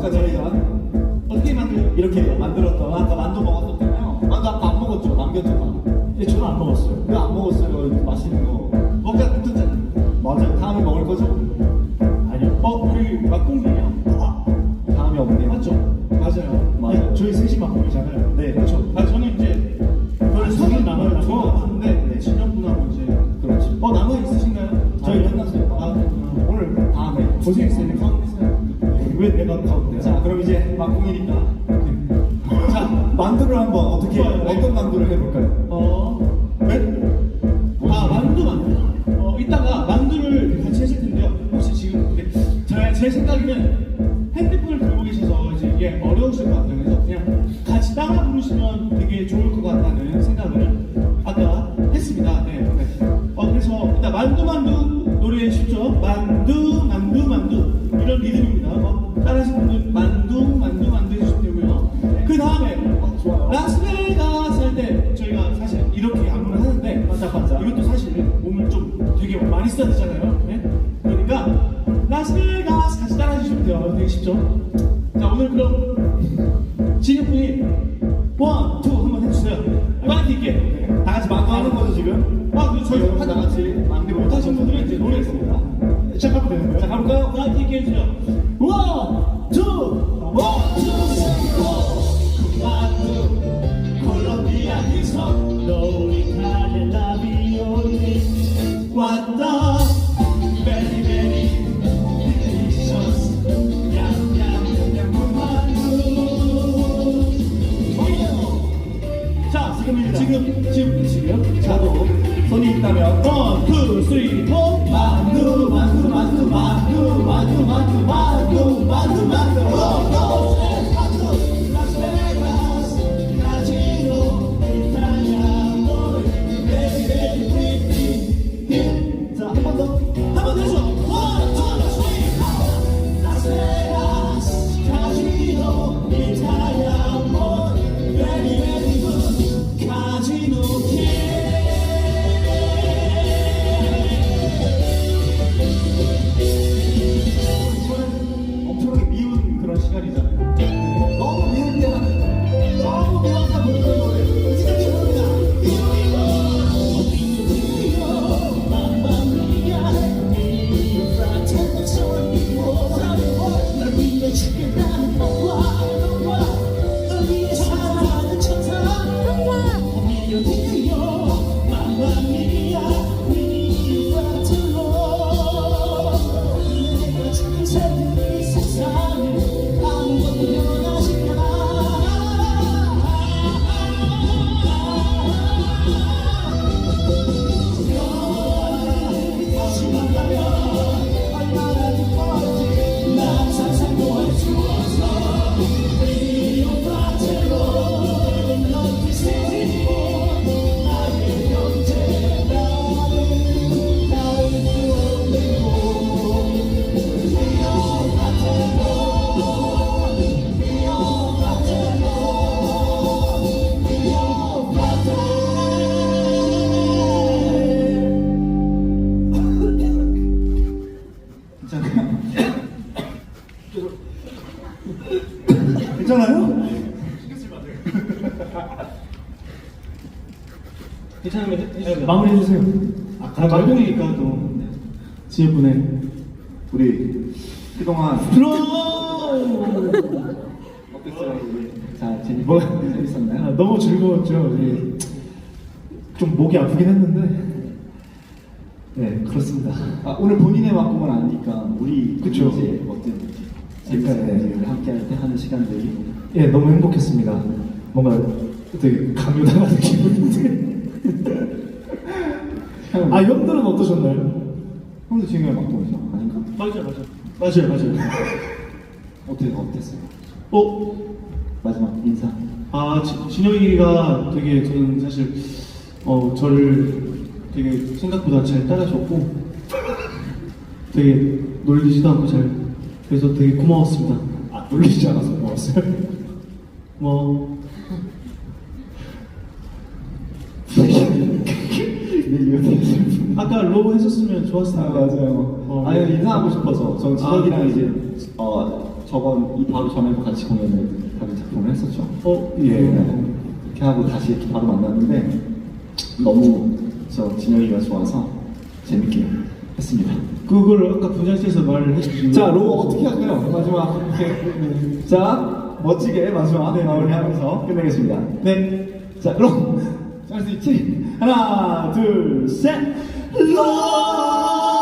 아까 저희가 어떻게 만들 이렇게 만들었던 아까 만두 먹었었잖아요. 만두 아까 안 먹었죠? 남겼죠? 예, 저는 안 먹었어요. 왜 안 먹었어요? 이렇게 맛있는 거. 먹자 못했잖아요. 맞아요. 다음에 먹을 거죠? 아니요. 어 우리 막공이요. 아, 다음에 없네요. 맞죠? 맞아요. 맞아요. 예, 저희 셋이 막공이잖아요. 네, 그렇죠. 아, 저는 이제 별 선을 남아요. 저 왔는데 네. 진영분하고 이제 그렇지. 어 남아 있으신가요? 저희 끝났어요. 아, 그렇구나. 오늘 다음에 고생했어요. 왜 내가 가운데? 생각에는 핸드폰을 들고 계셔서 이제 이게 어려우실 것 같아요. 그래서 그냥 같이 따라 부르시면 되게 좋을 것 같다는 생각을 아까 했습니다. 네. 네. 어, 그래서 일단 만두 만두 노래 쉽죠? 만두 만두 만두 이런 리듬입니다. 어, 따라하시는 분들 만두 만두 만두 해주시면 되고요. 그 다음에. 라스베가스 할 때 저희가 사실 이렇게 안무를 하는데 반짝반짝. 이것도 사실 몸을 좀 되게 많이 써야 되잖아요. 진짜 파란티 있게 다 같이 망가하는 거죠 지금? 아그 저희 다 같이 망대 못하신 분들은 이제 노래 있습니다 시작하면 되는데요? 자 가볼까요? 파란티 있게 해주세요 1, 2, 1, 2 Chief 괜찮으면 해주세요 마무리 해 주세요. 아, 말공이니까 또 지혜분의 우리 그동안 들어 어땠어요? 자 재밌 뭐- 재밌었나요? 아, 너무 즐거웠죠. 예. 좀 목이 아프긴 했는데 네 그렇습니다. 아, 오늘 본인의 막공은 아니니까 우리 그쵸. 이제 어떤 재밌었는지를 함께 할 때 하는 시간들이 예 너무 행복했습니다. 뭔가 되게 강요당하는 기분인데. 아 형들은 어떠셨나요? 형도 지금 막공이죠? 아닌가? 맞아요 맞아요 맞아요 맞아요 어떻게 어땠어요? 어? 마지막 인사. 아 지- 진영이가 되게 저는 사실 어 저를 되게 생각보다 잘 따라줬고 되게 놀리지도 않고 잘 그래서 되게 고마웠습니다 아 놀리지 않아서 고마웠어요. 뭐 아까 로고 했었으면 좋았을 아, 텐데. 맞아요. 어, 아니 인사하고 싶어서 전 지석이랑 아, 이제 어 저번 이 바로 전에도 같이 공연을 다른 작품을 했었죠. 어, 예. 음. 이렇게 하고 다시 이렇게 바로 만났는데 너무 저 진영이가 좋아서 재밌게 했습니다. 그걸 아까 분장실에서 말을 해주신 자 로고 어떻게 할까요? 마지막 이렇게 자 멋지게 마지막 마무리하면서 끝내겠습니다. 네. 자 그럼 할 수 있지? 하나 둘 셋 로